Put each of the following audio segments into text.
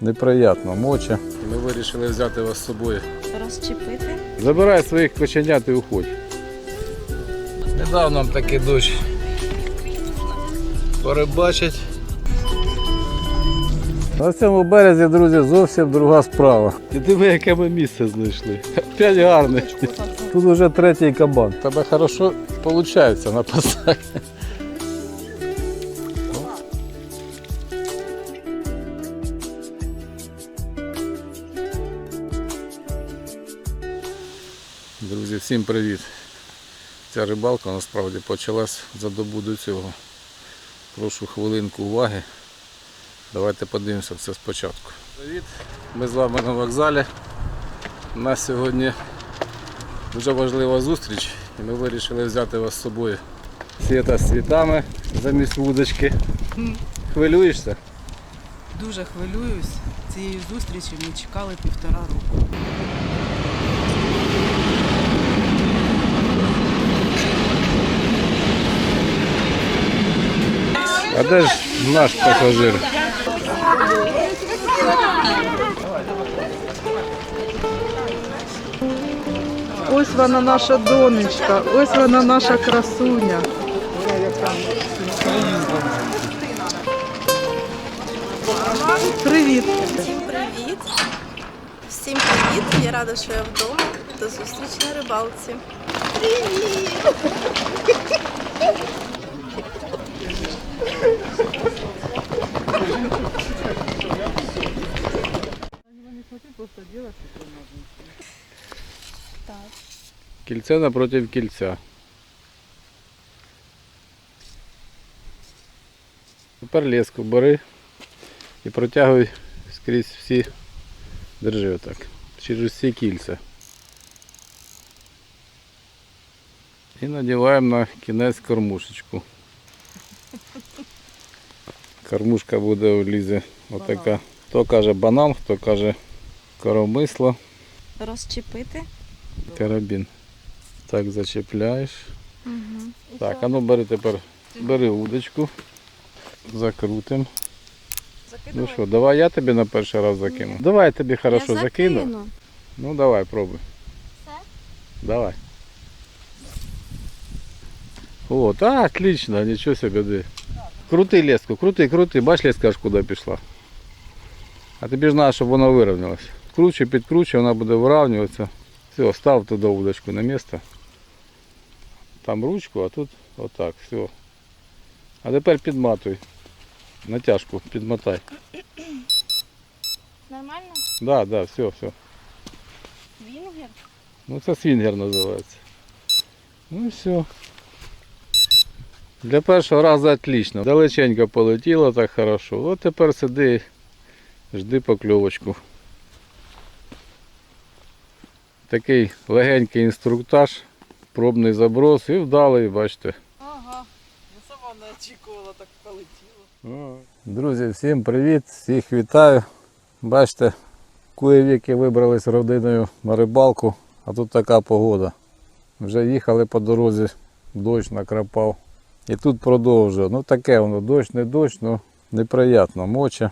неприємно, моче. Ми вирішили взяти вас з собою. Розчепити. Забирай своїх коченят і уходь. Не дав нам такий дощ порибачить. На цьому березі, друзі, зовсім друга справа. І диви, яке ми місце знайшли. П'ять гарних. Тут вже третій кабан. Тебе хорошо виходить на посаді. Друзі, всім привіт! Ця рибалка насправді почалась за добу до цього. Прошу хвилинку уваги. Давайте подивимося все спочатку. Привіт! Ми з вами на вокзалі. У нас сьогодні дуже важлива зустріч і ми вирішили взяти вас з собою. Світа з світами замість вудочки. Хвилюєшся? Дуже хвилююсь. Цієї зустрічі ми чекали півтора року. А де ж наш пасажир? Ось вона наша донечка, ось вона наша красуня. Привіт. Всім привіт! Всім привіт! Я рада, що я вдома. До зустрічі на рибалці. Так. Кільце напротив кільця. Тепер леску бери і протягуй скрізь всі. Держи отак. Через всі кільця. І надіваємо на кінець кормушечку. Кормушка буде у Лізи отака. Хто каже банан, хто каже коромисло. Розчепити. Карабін. Так зачепляєш. Так, а ну бери тепер. Бери удочку. Закрутим. Ну що, давай я тобі на перший раз закину. Давай я тобі хорошо я закину. закину. Ну давай, пробуй. Все? Давай. О, та отлично, нічого собі диви. Крути леску, крути, крути, бач леска аж куди пішла. А тобі ж треба, щоб вона вирівнялась. Круче, підкручуй, вона буде вирівнюватися. Все, став туди удочку на місце. Там ручку, а тут отак, все. А тепер підматуй. Натяжку підмотай. Нормально? Да, да, все, все. Вінгер? Ну це свінгер називається. Ну і все. Для першого разу отлично. Далеченько полетіло так хорошо. От тепер сиди, жди покльовочку. Такий легенький інструктаж, пробний заброс і вдалий, бачите. Ага. Я сама не очікувала, так полетіло. Друзі, всім привіт, всіх вітаю. Бачите, куєвіки вибрались родиною на рибалку, а тут така погода. Вже їхали по дорозі, дощ накрапав. І тут продовжує. Ну таке воно, дощ, не дощ, ну неприємно, моче.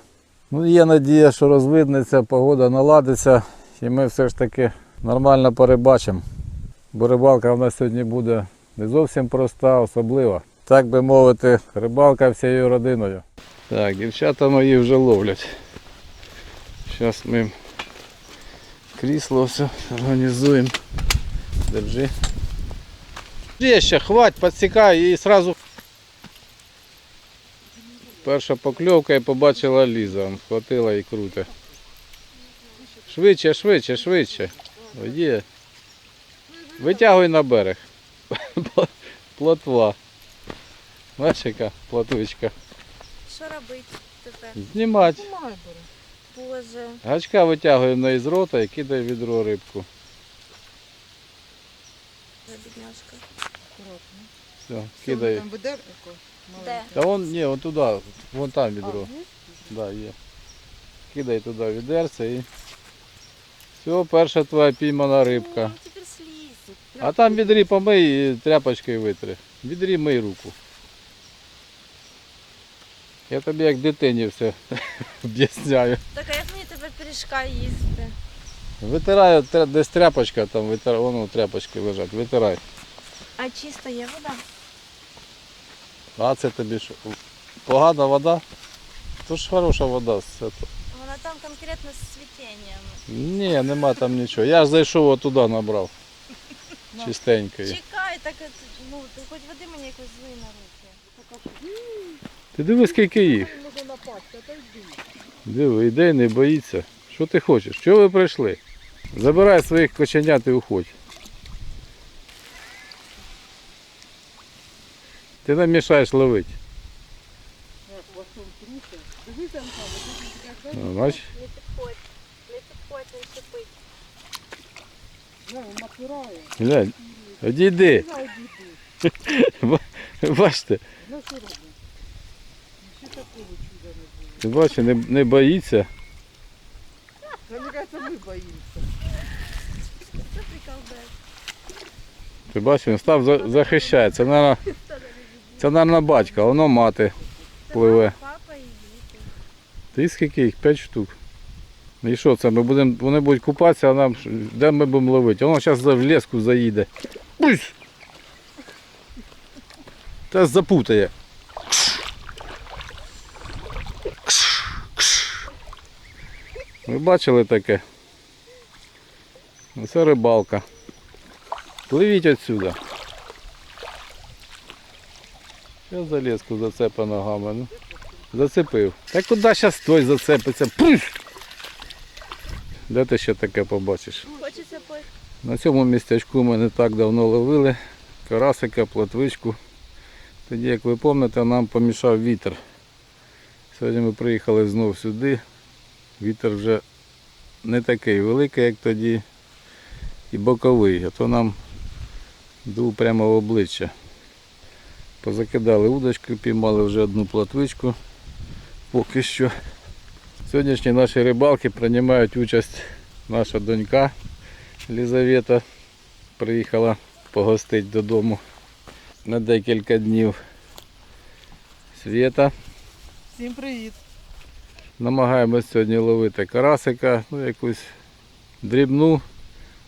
Ну є надія, що розвиднеться, погода наладиться і ми все ж таки нормально перебачимо. Бо рибалка в нас сьогодні буде не зовсім проста, особлива. Так би мовити, рибалка всією родиною. Так, дівчата мої вже ловлять. Зараз ми крісло все організуємо. Держи. Ще, хвать, підсікай і сразу. Перша покльовка і побачила Ліза. он Схватила і круте. Швидше, швидше, швидше. Є. Витягуй на берег. Плотва. Бачиш, яка плотвичка. Що робити тепер? Знімати. Боже. Гачка витягуємо із рота і кидає в відро рибку. За бідняшка. Все, кидає. Там ведерко? Де? Та вон, ні, вон туди, вон там відро. Да, є. Кидай туди відерце і. Все, перша твоя піймана рибка. Тепер слізь. А там відрі помий і тряпочкою витри. Відрі мий руку. Я тобі як дитині все об'ясняю. Так а як мені тебе пиріжка їсти. Витирай, десь тряпочка, там витирай, воно тряпочки лежать, витирай. А чиста є вода? А це тобі що? Погана вода? То ж хороша вода. цього. Вона там конкретно з світінням. Ні, нема там нічого. Я ж зайшов отуди набрав. Чистенької. Чекай, так ну, хоч води мені якось злий на руки. Ти диви, скільки їх. Диви, йде, не боїться. Що ти хочеш? Чого ви прийшли? Забирай своїх коченят і уходь. Ти нам мішаєш ловити. Ну, бач? Не підходь, не підходь, не шипить. Глянь, одійди. Ба- Бачите? Ти бачиш, не, не боїться. Мені кажется, ми боїмося. Це прикол, да. Ти бачиш, він став за- захищає. Це, наверно, це, наверно, батька, воно мати пливе. Ти скільки їх? П'ять штук. І що це? Ми будемо, вони будуть купатися, а нам де ми будемо ловити? Воно зараз в леску заїде. Пусть! Та запутає. Ви бачили таке? Це рибалка. Пливіть отсюда. Я за леску зацепа ногами. Ну. Зацепив. Та куди зараз той зацепиться? Пуш! Де ти ще таке побачиш? Хочеться по На цьому містечку ми не так давно ловили карасика, плотвичку. Тоді, як ви пам'ятаєте, нам помішав вітер. Сьогодні ми приїхали знов сюди. Вітер вже не такий великий, як тоді, і боковий, а то нам дув прямо в обличчя. Позакидали удочки, піймали вже одну плотвичку. Поки що. В сьогоднішній нашій рибалці приймають участь наша донька Лізавета. Приїхала погостити додому на декілька днів. Свєта. Всім привіт. Намагаємось сьогодні ловити карасика, ну якусь дрібну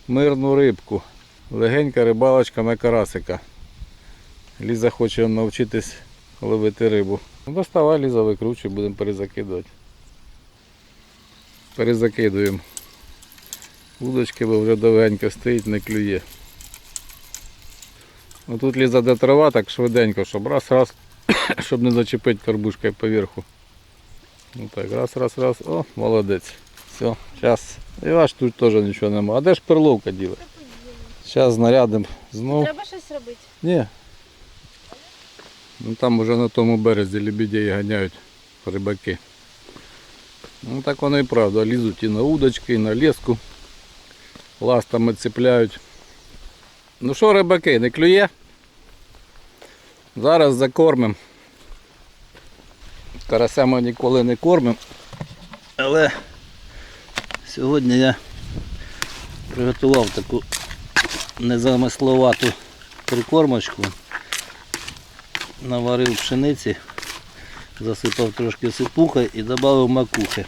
мирну рибку. Легенька рибалочка на карасика. Ліза хоче навчитись ловити рибу. Доставай, Ліза, викручуй, будемо перезакидувати. Перезакидуємо. Удочки, бо вже довгенько стоїть, не клює. Ну, тут Ліза де трава так швиденько, щоб раз-раз, щоб не зачепити карбушкою поверху. Ну так, раз, раз, раз. О, молодець. Все, зараз. І ваш тут теж нічого немає. А де ж перловка діла? Зараз знарядимо знов. Треба щось робити. Ні. Ну там уже на тому березі лебедей ганяють рибаки. Ну так воно і правда. Лізуть і на удочки, і на леску. Ластами цепляють. Ну що, рибаки, не клює? Зараз закормимо. Карася ми ніколи не кормимо. Але сьогодні я приготував таку незамисловату прикормочку. Наварив пшениці, засипав трошки сипухи і додав макухи.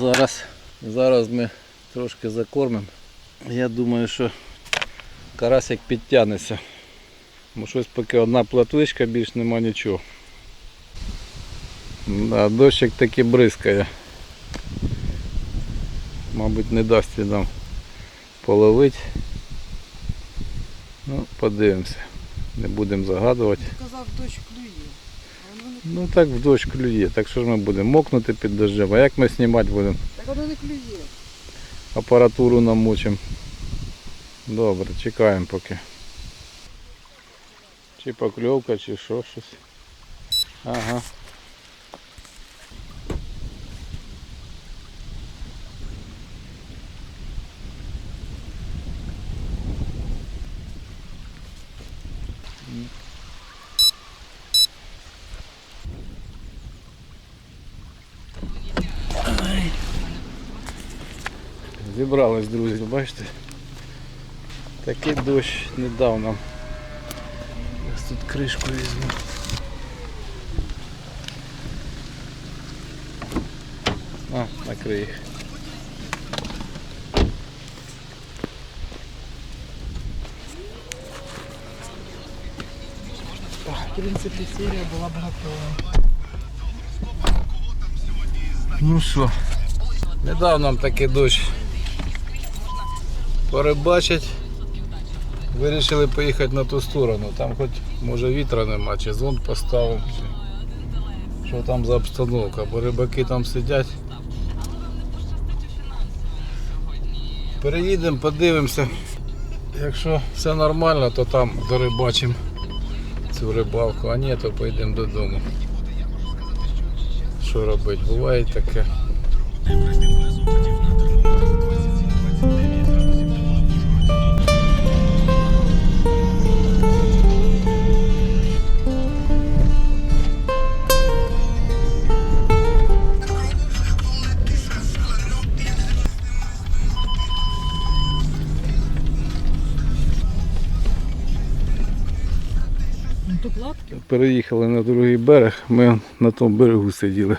Зараз, зараз ми трошки закормимо. Я думаю, що карасик підтягнеться. Бо щось поки одна платвичка, більш нема нічого. Да, дощик таки бризкає. Мабуть, не дасть нам половити. Ну, подивимося. Не будемо загадувати. Казав, дощ клює. Ну так в дощ клює. Так що ж ми будемо мокнути під дощем. А як ми знімати будемо? так воно не клює. Апаратуру намочимо. Добре, чекаємо поки. Чи покльовка, чи що щось. Ага. Зібрались, друзі, бачите? Такий дощ не дав нам. Ось тут кришку візьму. На, накрий їх. В принципі, серія була б готова. Ну що, не дав нам такий дощ порибачить. Вирішили поїхати на ту сторону. Там хоч може вітра нема, чи зонт поставив, чи що там за обстановка, бо рибаки там сидять. Переїдемо, подивимося. Якщо все нормально, то там дорибачимо цю рибалку, а ні, то поїдемо додому. Що робити? Буває таке. Переїхали на другий берег, ми на тому берегу сиділи.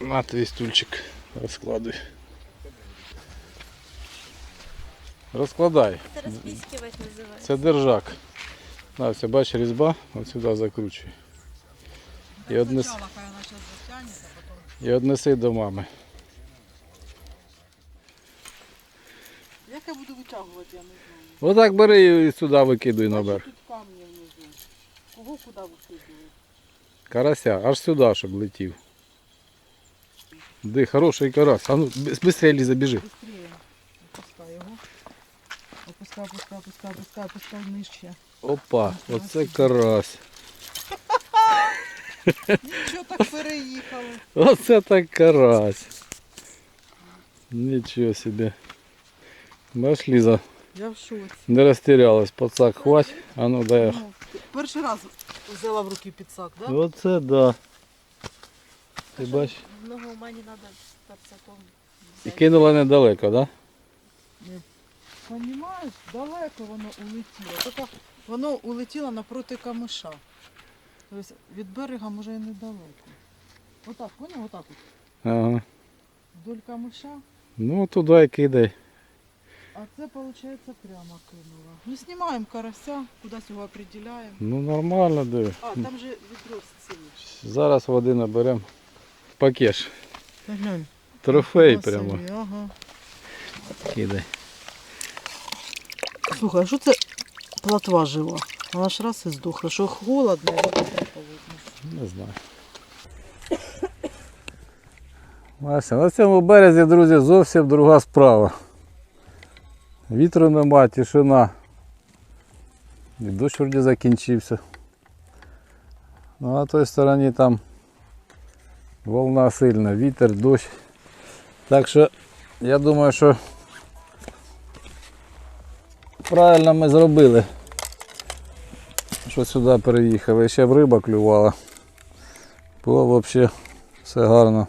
На твій стульчик розкладуй. Розкладай. Це розпіскувати називається. Це держак. На, все, бачиш різьба, от сюди закручуй. І, однес... Спочатку хай вона зараз затягнеться, потім. і однеси до мами. Як я буду витягувати, я не знаю. Отак бери і сюди викидуй на берег. Тут камні внизу. Кого куди викидувати? Карася, аж сюди, щоб летів. Де хороший карась. А ну, швидше Ліза, біжи. Быстрее. Опускай його. Опускай, опускай, опускай, опускай, опускай нижче. Опа, оце карась. Нічого так переїхали. Оце так карась. Нічого собі. Бач, Ліза, Я в шоці. не розтірялась, пацак хвать. А ну дай. Ну, перший раз взяла в руки підсак, да? Оце да. Ти бач? Много ума не треба пацаком. І кинула недалеко, да? Понімаєш, далеко воно улетіло. Тільки воно улетіло напроти камиша. Тобто від берега може і недалеко. Отак, поняв? Отак от. Ага. Вдоль камиша, Ну туди і кидай. А це, виходить, прямо кинула. Ну, знімаємо карася, кудись його определяємо. Ну нормально диви. А, там же відро з цим. Зараз води наберемо. Пакеш. Та глянь. Трофей Красиві, прямо. Ага. Кидай. Слухай, а що це платва жива? Вона ж раз і здохла. Що холодно, і вода. Не знаю. Вася, на цьому березі, друзі, зовсім друга справа. Вітру нема, тишина. І дощ вроді закінчився. Ну а на той стороні там волна сильна, вітер, дощ. Так що я думаю, що правильно ми зробили, що сюди переїхали. Ще б риба клювала. Було взагалі все гарно.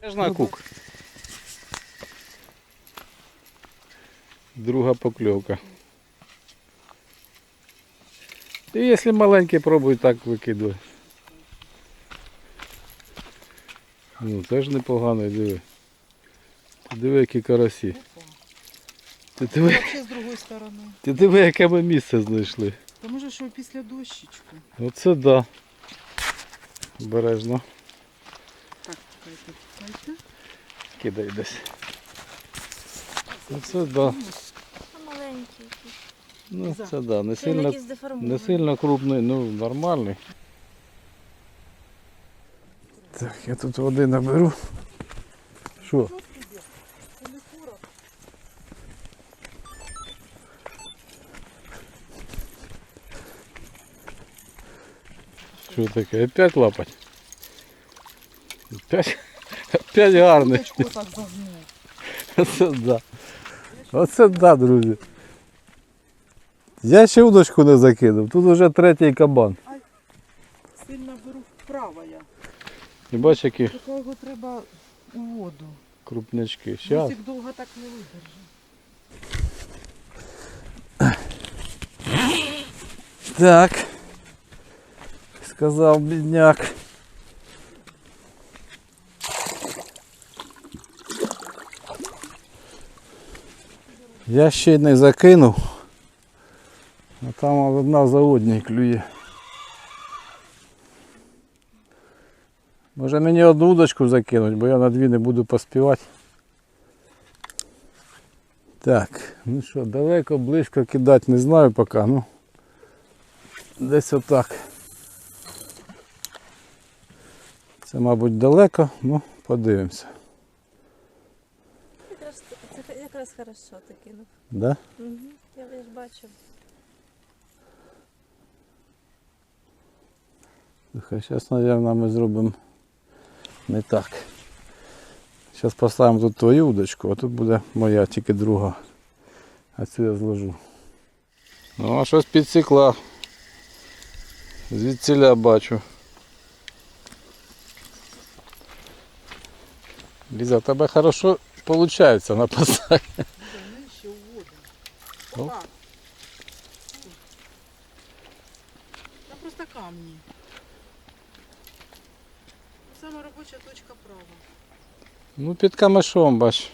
Теж на кук. Друга покльовка. І якщо маленький пробуй, так викидуй. Ну теж непогано, диви. Ти диви, які карасі. Ти диви, з другої сторони. ти диви, яке ми місце знайшли. Та може, що після дощечку. Оце да. Бережно. Так, чекайте, чекайте. Кидай десь. Оце да. Маленький. Ну це да. Не він сильно, якийсь деформований? не сильно крупний, ну нормальний. Так, я тут води наберу. Що? Що таке? Опять лапать? Опять, опять гарний. Удочку так загнув. Да. Оце да, друзі. Я ще удочку не закинув. Тут вже третій кабан. Сильно беру вправо я. І бач, які Тільки його треба у воду. крупнячки. Щас. Мусик довго так не видержить. Так. Сказав бідняк. Я ще не закинув. А там одна за одній клює. Може мені одну удочку закинуть, бо я на дві не буду поспівати. Так, ну що, далеко, близько кидати не знаю поки, ну десь отак. Це, мабуть, далеко, ну подивимося. Це хорошо ти кинув. Да? Угу. Я ж бачу. Слухай, зараз, мабуть, ми зробимо не так. Зараз поставимо тут твою удочку, а тут буде моя, тільки друга. А цю я зложу. Ну, а щось підсікла. Звідсіля бачу. Ліза, в тебе хорошо виходить на посаді. Нижче уводимо. Оп. Опа. Там просто камні. Саме робоча точка права. Ну, під камешом, бач.